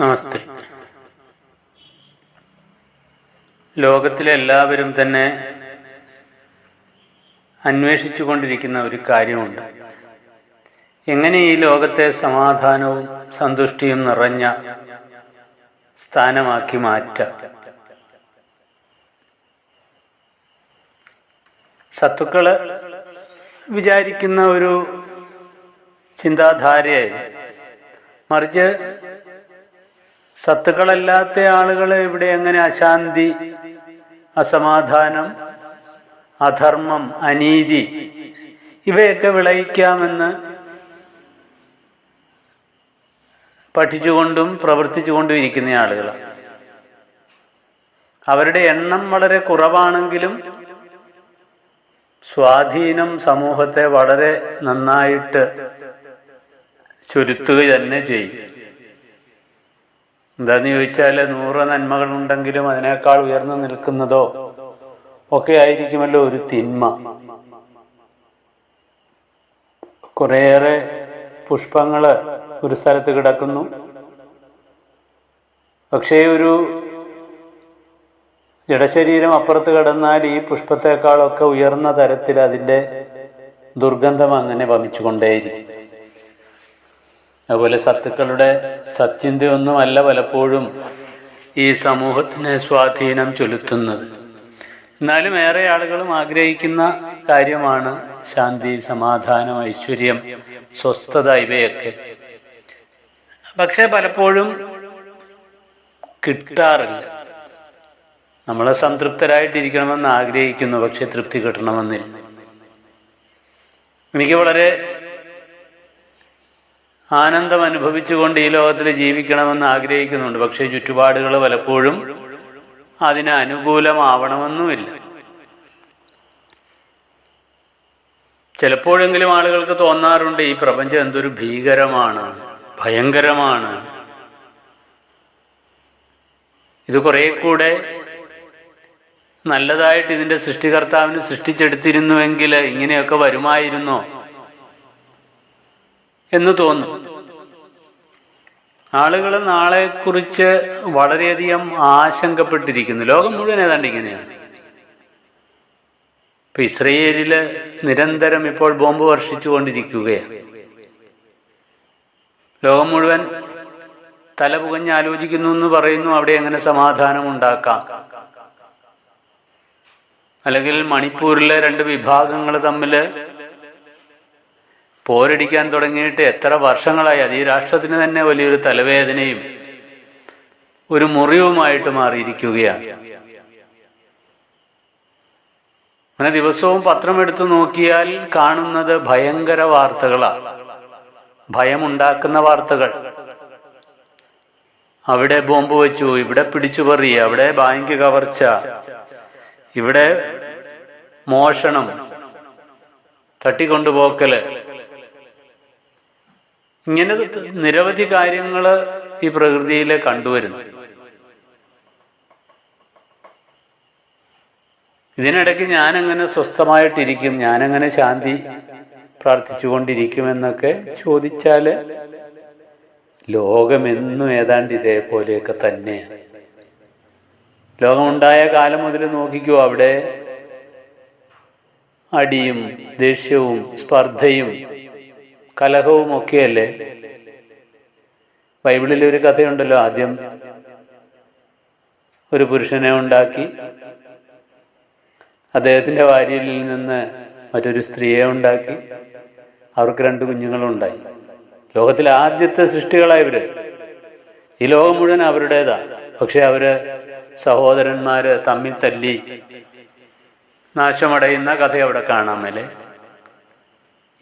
നമസ്തേ. ലോകത്തിലെ എല്ലാവരും തന്നെ അന്വേഷിച്ചു കൊണ്ടിരിക്കുന്ന ഒരു കാര്യമുണ്ട്. എങ്ങനെ ഈ ലോകത്തെ സമാധാനവും സന്തുഷ്ടിയും നിറഞ്ഞ സ്ഥാനമാക്കി മാറ്റാം? സത്തുക്കൾ വിചാരിക്കുന്ന ഒരു ചിന്താധാരയായിരുന്നു. മറിച്ച് സത്തുക്കളല്ലാത്ത ആളുകൾ ഇവിടെ എങ്ങനെ അശാന്തി അസമാധാനം അധർമ്മം അനീതി ഇവയൊക്കെ വിളയിക്കാമെന്ന് പഠിച്ചുകൊണ്ടും പ്രവർത്തിച്ചുകൊണ്ടും ഇരിക്കുന്ന ആളുകളാണ്. അവരുടെ എണ്ണം വളരെ കുറവാണെങ്കിലും സ്വാധീനം സമൂഹത്തെ വളരെ നന്നായിട്ട് ചുരുത്തുക തന്നെ ചെയ്യും. എന്താന്ന് ചോദിച്ചാൽ നൂറ് നന്മകളുണ്ടെങ്കിലും അതിനേക്കാൾ ഉയർന്നു നിൽക്കുന്നതോ ഒക്കെ ആയിരിക്കുമല്ലോ ഒരു തിന്മ. കുറേയേറെ പുഷ്പങ്ങൾ ഒരു സ്ഥലത്ത് കിടക്കുന്നു. പക്ഷേ ഒരു ജഡശരീരം അപ്പുറത്ത് കിടന്നാൽ ഈ പുഷ്പത്തെക്കാളൊക്കെ ഉയർന്ന തരത്തിൽ അതിന്റെ ദുർഗന്ധം അങ്ങനെ വമിച്ചുകൊണ്ടേയിരിക്കും. അതുപോലെ സത്തുക്കളുടെ സത്യന്തയൊന്നുമല്ല പലപ്പോഴും ഈ സമൂഹത്തിന് സ്വാധീനം ചെലുത്തുന്നത്. എന്നാലും ഏറെ ആളുകളും ആഗ്രഹിക്കുന്ന കാര്യമാണ് ശാന്തി സമാധാനം ഐശ്വര്യം സ്വസ്ഥത ഇവയൊക്കെ. പക്ഷെ പലപ്പോഴും കിട്ടാറില്ല. നമ്മളെ സംതൃപ്തരായിട്ടിരിക്കണമെന്ന് ആഗ്രഹിക്കുന്നു പക്ഷെ തൃപ്തി കിട്ടണമെന്നില്ല. എനിക്ക് വളരെ ആനന്ദം അനുഭവിച്ചുകൊണ്ട് ഈ ലോകത്തിൽ ജീവിക്കണമെന്ന് ആഗ്രഹിക്കുന്നുണ്ട്. പക്ഷേ ചുറ്റുപാടുകൾ പലപ്പോഴും അതിന് അനുകൂലമാവണമെന്നുമില്ല. ചിലപ്പോഴെങ്കിലും ആളുകൾക്ക് തോന്നാറുണ്ട് ഈ പ്രപഞ്ചം എന്തൊരു ഭീകരമാണ് ഭയങ്കരമാണ്. ഇത് കുറെ കൂടെ നല്ലതായിട്ട് ഇതിന്റെ സൃഷ്ടികർത്താവിന് സൃഷ്ടിച്ചെടുത്തിരുന്നുവെങ്കിൽ ഇങ്ങനെയൊക്കെ വരുമായിരുന്നോ? എന്ന് തോന്നും. ആളുകൾ നാളെക്കുറിച്ച് വളരെയധികം ആശങ്കപ്പെട്ടിരിക്കുന്നു. ലോകം മുഴുവൻ ഏതാണ്ട് ഇങ്ങനെയാണ്. ഇപ്പൊ ഇസ്രയേലിൽ നിരന്തരം ഇപ്പോൾ ബോംബ് വർഷിച്ചുകൊണ്ടിരിക്കുകയാണ്. ലോകം മുഴുവൻ തല പുകഞ്ഞ് ആലോചിക്കുന്നു എന്ന് പറയുന്നു അവിടെ എങ്ങനെ സമാധാനം ഉണ്ടാക്കാം? അല്ലെങ്കിൽ മണിപ്പൂരിലെ രണ്ട് വിഭാഗങ്ങൾ തമ്മിൽ പോരടിക്കാൻ തുടങ്ങിയിട്ട് എത്ര വർഷങ്ങളായി? അത് ഈ രാഷ്ട്രത്തിന് തന്നെ വലിയൊരു തലവേദനയും ഒരു മുറിവുമായിട്ട് മാറിയിരിക്കുകയാണ്. അങ്ങനെ ദിവസവും പത്രം എടുത്തു നോക്കിയാൽ കാണുന്നത് ഭയങ്കര വാർത്തകളാണ്. ഭയമുണ്ടാക്കുന്ന വാർത്തകൾ. അവിടെ ബോംബ് വെച്ചു ഇവിടെ പിടിച്ചുപറി അവിടെ ബാങ്ക് കവർച്ച ഇവിടെ മോഷണം തട്ടിക്കൊണ്ടുപോക്കൽ. ഇങ്ങനെ നിരവധി കാര്യങ്ങൾ ഈ പ്രകൃതിയിൽ കണ്ടുവരുന്നു. ഇതിനിടയ്ക്ക് ഞാനെങ്ങനെ സ്വസ്ഥമായിട്ടിരിക്കും ഞാനെങ്ങനെ ശാന്തി പ്രാർത്ഥിച്ചുകൊണ്ടിരിക്കുമെന്നൊക്കെ ചോദിച്ചാൽ ലോകമെന്നും ഏതാണ്ട് ഇതേപോലെയൊക്കെ തന്നെ. ലോകമുണ്ടായ കാലം മുതൽ നോക്കിക്കോ അവിടെ അടിയും ദേഷ്യവും സ്പർദ്ധയും കലഹവും ഒക്കെയല്ലേ ബൈബിളിൽ ഒരു കഥയുണ്ടല്ലോ ആദ്യം ഒരു പുരുഷനെ ഉണ്ടാക്കി. അദ്ദേഹത്തിന്റെ ഭാര്യയിൽ നിന്ന് മറ്റൊരു സ്ത്രീയെ ഉണ്ടാക്കി. അവർക്ക് രണ്ട് കുഞ്ഞുങ്ങളുണ്ടായി. ലോകത്തിലെ ആദ്യത്തെ സൃഷ്ടികളായവര് ഈ ലോകം മുഴുവൻ അവരുടേതാ. പക്ഷെ അവർ സഹോദരന്മാര് തമ്മിൽ തല്ലി നാശമടയുന്ന കഥ അവിടെ കാണാമല്ലേ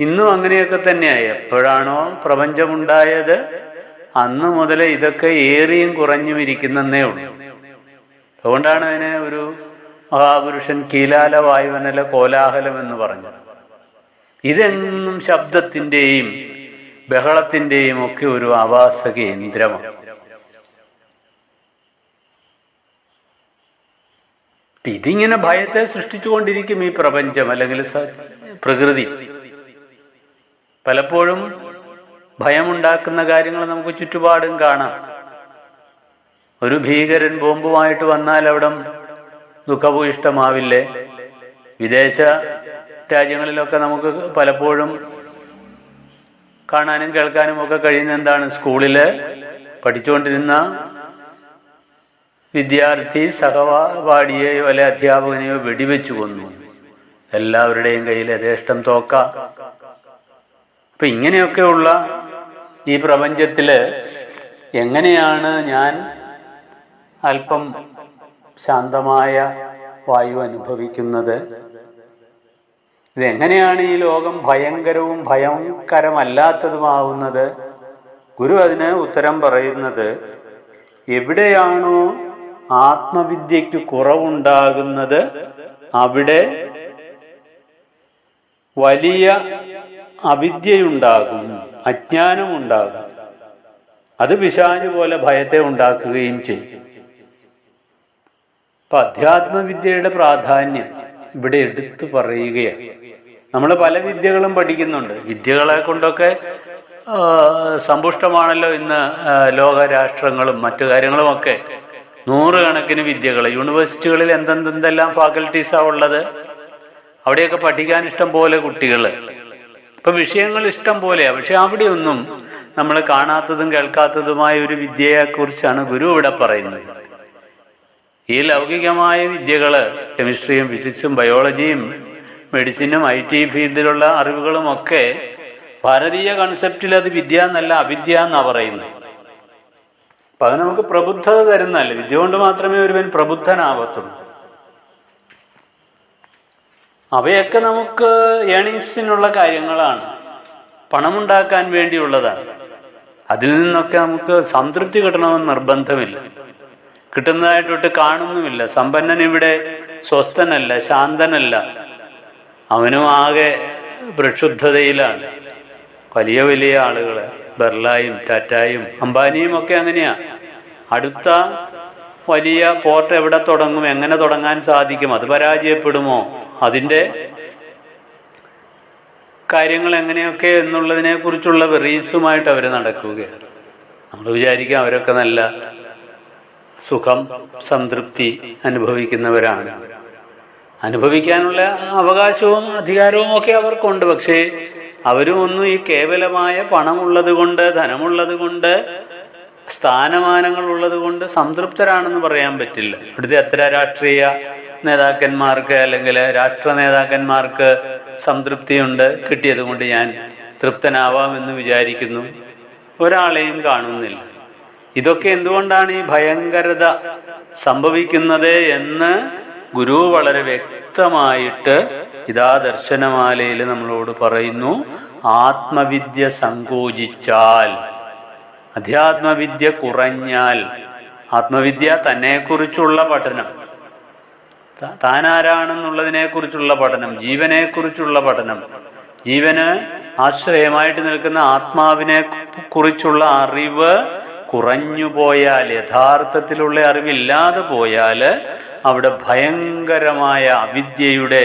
ഇന്നും അങ്ങനെയൊക്കെ തന്നെയായി. എപ്പോഴാണോ പ്രപഞ്ചമുണ്ടായത് അന്ന് മുതൽ ഇതൊക്കെ ഏറിയും കുറഞ്ഞും ഇരിക്കുന്നേ ഉള്ളൂ. അതുകൊണ്ടാണ് അതിനെ ഒരു മഹാപുരുഷൻ കീലാല വായുവനല കോലാഹലം എന്ന് പറഞ്ഞത്. ഇതെന്നും ശബ്ദത്തിന്റെയും ബഹളത്തിന്റെയും ഒക്കെ ഒരു ആവാസ കേന്ദ്രമാണ്. ഇതിങ്ങനെ ഭയത്തെ സൃഷ്ടിച്ചുകൊണ്ടിരിക്കും ഈ പ്രപഞ്ചം അല്ലെങ്കിൽ പ്രകൃതി. പലപ്പോഴും ഭയമുണ്ടാക്കുന്ന കാര്യങ്ങൾ നമുക്ക് ചുറ്റുപാടും കാണാം. ഒരു ഭീകരൻ ബോംബുമായിട്ട് വന്നാൽ അവിടെ ദുഃഖഭൂയിഷ്ടമാവില്ലേ വിദേശ രാജ്യങ്ങളിലൊക്കെ നമുക്ക് പലപ്പോഴും കാണാനും കേൾക്കാനും ഒക്കെ കഴിയുന്ന എന്താണ്? സ്കൂളിൽ പഠിച്ചുകൊണ്ടിരുന്ന വിദ്യാർത്ഥി സഹപാഠിയെയോ അല്ലെ അധ്യാപകനെയോ വെടിവെച്ചു കൊന്നു. എല്ലാവരുടെയും കയ്യിൽ യഥേഷ്ടം തോക്ക. അപ്പൊ ഇങ്ങനെയൊക്കെയുള്ള ഈ പ്രപഞ്ചത്തിൽ എങ്ങനെയാണ് ഞാൻ അല്പം ശാന്തമായ വായു അനുഭവിക്കുന്നത്? ഇതെങ്ങനെയാണ് ഈ ലോകം ഭയങ്കരവും ഭയങ്കരമല്ലാത്തതുമാവുന്നത്? ഗുരു അതിന് ഉത്തരം പറയുന്നത് എവിടെയാണോ ആത്മവിദ്യയ്ക്ക് കുറവുണ്ടാകുന്നത് അവിടെ വലിയ അവിദ്യയുണ്ടാകും അജ്ഞാനം ഉണ്ടാകും അത് പിശാച് പോലെ ഭയത്തെ ഉണ്ടാക്കുകയും ചെയ്യും. അപ്പൊ അധ്യാത്മവിദ്യയുടെ പ്രാധാന്യം ഇവിടെ എടുത്തു പറയുകയാണ്. നമ്മൾ പല വിദ്യകളും പഠിക്കുന്നുണ്ട്. വിദ്യകളെ കൊണ്ടൊക്കെ സമ്പുഷ്ടമാണല്ലോ ഇന്ന് ലോകരാഷ്ട്രങ്ങളും മറ്റു കാര്യങ്ങളുമൊക്കെ. നൂറുകണക്കിന് വിദ്യകൾ യൂണിവേഴ്സിറ്റികളിൽ എന്തെന്തെല്ലാം ഫാക്കൽറ്റീസാണ് ഉള്ളത്? അവിടെയൊക്കെ പഠിക്കാൻ ഇഷ്ടം പോലെ കുട്ടികൾ ഇപ്പൊ വിഷയങ്ങൾ ഇഷ്ടം പോലെയാണ് പക്ഷെ അവിടെയൊന്നും നമ്മൾ കാണാത്തതും കേൾക്കാത്തതുമായ ഒരു വിദ്യയെക്കുറിച്ചാണ് ഗുരു ഇവിടെ പറയുന്നത്. ഈ ലൗകികമായ വിദ്യകൾ കെമിസ്ട്രിയും ഫിസിക്സും ബയോളജിയും മെഡിസിനും ഐ ടി ഫീൽഡിലുള്ള അറിവുകളുമൊക്കെ ഭാരതീയ കൺസെപ്റ്റിൽ അത് വിദ്യ എന്നല്ല അവിദ്യ എന്നാ പറയുന്നത്. അപ്പൊ അത് നമുക്ക് പ്രബുദ്ധത തരുന്നതല്ല? വിദ്യ കൊണ്ട് മാത്രമേ ഒരുവൻ പ്രബുദ്ധനാവത്തുള്ളൂ. അവയൊക്കെ നമുക്ക് ഏണിങ്സിനുള്ള കാര്യങ്ങളാണ്. പണമുണ്ടാക്കാൻ വേണ്ടിയുള്ളതാണ്. അതിൽ നിന്നൊക്കെ നമുക്ക് സംതൃപ്തി കിട്ടണമെന്ന് നിർബന്ധമില്ല. കിട്ടുന്നതായിട്ടൊട്ട് കാണുന്നുമില്ല. സമ്പന്നൻ ഇവിടെ സ്വസ്ഥനല്ല ശാന്തനല്ല. അവനും ആകെ പ്രക്ഷുബ്ധതയിലാണ്. വലിയ വലിയ ആളുകൾ ബെർലായും ടാറ്റായും അംബാനിയും ഒക്കെ അങ്ങനെയാ. അടുത്ത വലിയ പോർട്ട് എവിടെ തുടങ്ങും എങ്ങനെ തുടങ്ങാൻ സാധിക്കും അത് പരാജയപ്പെടുമോ? അതിന്റെ കാര്യങ്ങൾ എങ്ങനെയൊക്കെ എന്നുള്ളതിനെ കുറിച്ചുള്ള വെറീസുമായിട്ട് അവർ നടക്കുകയാണ്. നമ്മൾ വിചാരിക്കുക അവരൊക്കെ നല്ല സുഖം സംതൃപ്തി അനുഭവിക്കുന്നവരാണ്. അനുഭവിക്കാനുള്ള അവകാശവും അധികാരവും ഒക്കെ അവർക്കുണ്ട്. പക്ഷേ അവരും ഒന്നും ഈ കേവലമായ പണമുള്ളത് കൊണ്ട് ധനമുള്ളത് കൊണ്ട് സ്ഥാനമാനങ്ങൾ ഉള്ളത് കൊണ്ട് സംതൃപ്തരാണെന്ന് പറയാൻ പറ്റില്ല. ഇവിടുത്തെ അത്ര രാഷ്ട്രീയ നേതാക്കന്മാർക്ക് അല്ലെങ്കിൽ രാഷ്ട്ര നേതാക്കന്മാർക്ക് സംതൃപ്തിയുണ്ട് കിട്ടിയത് കൊണ്ട് ഞാൻ തൃപ്തനാവാം എന്ന് വിചാരിക്കുന്നു. ഒരാളെയും കാണുന്നില്ല. ഇതൊക്കെ എന്തുകൊണ്ടാണ് ഈ ഭയങ്കരത സംഭവിക്കുന്നത് എന്ന് ഗുരു വളരെ വ്യക്തമായിട്ട് ഇതാ ദർശനമാലയിൽ നമ്മളോട് പറയുന്നു. ആത്മവിദ്യ സങ്കോചിച്ചാൽ അധ്യാത്മവിദ്യ കുറഞ്ഞാൽ ആത്മവിദ്യ തന്നെക്കുറിച്ചുള്ള പഠനം ത- താനാരാണെന്നുള്ളതിനെ കുറിച്ചുള്ള പഠനം ജീവനെക്കുറിച്ചുള്ള പഠനം. ജീവന് ആശ്രയമായിട്ട് നിൽക്കുന്ന ആത്മാവിനെ കുറിച്ചുള്ള അറിവ് കുറഞ്ഞു പോയാൽ യഥാർത്ഥത്തിലുള്ള അറിവില്ലാതെ പോയാൽ അവിടെ ഭയങ്കരമായ അവിദ്യയുടെ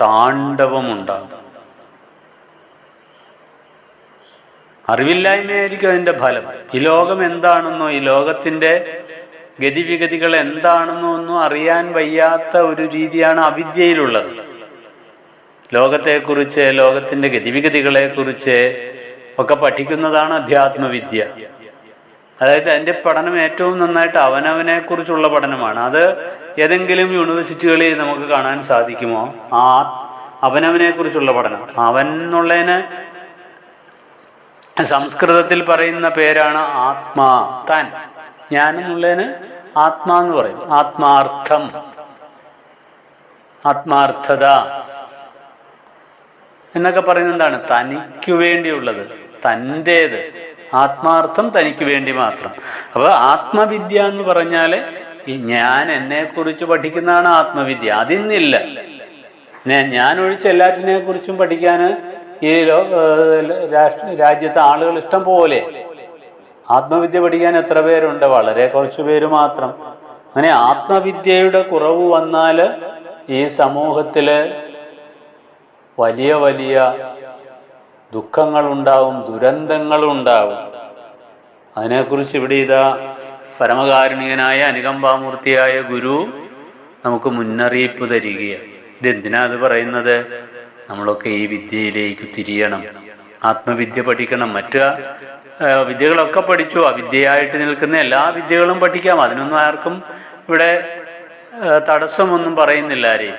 താണ്ഡവമുണ്ടാകും അറിവില്ലായ്മയായിരിക്കും അതിന്റെ ഫലം. ഈ ലോകം എന്താണെന്നോ ഈ ലോകത്തിന്റെ ഗതിവിഗതികൾ എന്താണെന്നോ ഒന്നും അറിയാൻ വയ്യാത്ത ഒരു രീതിയാണ് അവിദ്യയിലുള്ളത്. ലോകത്തെക്കുറിച്ച് ലോകത്തിന്റെ ഗതിവിഗതികളെക്കുറിച്ച് ഒക്കെ പഠിക്കുന്നതാണ് അധ്യാത്മവിദ്യ. അതായത് അതിന്റെ പഠനം ഏറ്റവും നന്നായിട്ട് അവനവനെ കുറിച്ചുള്ള പഠനമാണ്. അത് ഏതെങ്കിലും യൂണിവേഴ്സിറ്റികളിൽ നമുക്ക് കാണാൻ സാധിക്കുമോ? ആ അവനവനെ കുറിച്ചുള്ള പഠനം. അവൻ എന്നുള്ളതിന് സംസ്കൃതത്തിൽ പറയുന്ന പേരാണ് ആത്മാ താൻ. ഞാൻ എന്നുള്ളതിന് ആത്മാ എന്ന് പറയും. ആത്മാർത്ഥം. ആത്മാർത്ഥത. എന്നൊക്കെ പറയുന്നത് എന്താണ്? തനിക്ക് വേണ്ടിയുള്ളത്. തന്റേത്. ആത്മാർത്ഥം തനിക്ക് വേണ്ടി മാത്രം. അപ്പോൾ ആത്മവിദ്യ എന്ന് പറഞ്ഞാൽ ഞാൻ എന്നെ കുറിച്ച് പഠിക്കുന്നതാണ് ആത്മവിദ്യ. അതിന്നില്ല. ഞാൻ ഞാൻ ഒഴിച്ച് എല്ലാറ്റിനെ കുറിച്ചും പഠിക്കാൻ ഈ രാഷ്ട്ര രാജ്യത്തെ ആളുകൾ ഇഷ്ടം പോലെ. ആത്മവിദ്യ പഠിക്കാൻ എത്ര പേരുണ്ട്? വളരെ കുറച്ചു പേര് മാത്രം. അങ്ങനെ ആത്മവിദ്യയുടെ കുറവ് വന്നാൽ ഈ സമൂഹത്തിൽ വലിയ വലിയ ദുഃഖങ്ങളുണ്ടാവും ദുരന്തങ്ങളുണ്ടാവും. അതിനെക്കുറിച്ച് ഇവിടെ ഇതാ പരമകാരുണികനായ അനുകമ്പാമൂർത്തിയായ ഗുരു നമുക്ക് മുന്നറിയിപ്പ് തരികയാണ്. ഇതെന്തിനാ അത് പറയുന്നത്? നമ്മളൊക്കെ ഈ വിദ്യയിലേക്ക് തിരിയണം. ആത്മവിദ്യ പഠിക്കണം. മറ്റു വിദ്യകളൊക്കെ പഠിച്ചു. അവിദ്യയായിട്ട് നിൽക്കുന്ന എല്ലാ വിദ്യകളും പഠിക്കാം. അതിനൊന്നും ആർക്കും ഇവിടെ തടസ്സമൊന്നും പറയുന്നില്ല ആരെയും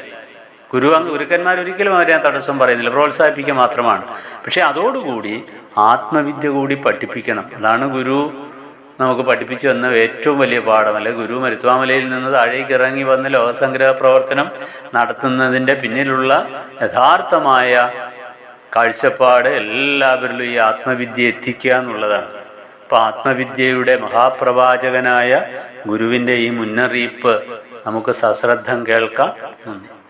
ഗുരു ഗുരുക്കന്മാർ ഒരിക്കലും അവരെ തടസ്സം പറയുന്നില്ല. പ്രോത്സാഹിപ്പിക്കുക മാത്രമാണ്. പക്ഷെ അതോടുകൂടി ആത്മവിദ്യ കൂടി പഠിപ്പിക്കണം. അതാണ് ഗുരു നമുക്ക് പഠിപ്പിച്ചു തന്ന ഏറ്റവും വലിയ പാഠം. അല്ലെ ഗുരു മരുത്വാമലയിൽ നിന്ന് താഴേക്ക് ഇറങ്ങി വന്ന് ലോകസംഗ്രഹ പ്രവർത്തനം നടത്തുന്നതിന്റെ പിന്നിലുള്ള യഥാർത്ഥമായ കാഴ്ചപ്പാട് എല്ലാവരിലും ഈ ആത്മവിദ്യ എത്തിക്കുക എന്നുള്ളതാണ്. അപ്പം ആത്മവിദ്യയുടെ മഹാപ്രവാചകനായ ഗുരുവിന്റെ ഈ മുന്നറിയിപ്പ് നമുക്ക് സശ്രദ്ധം കേൾക്കാം. നന്ദി.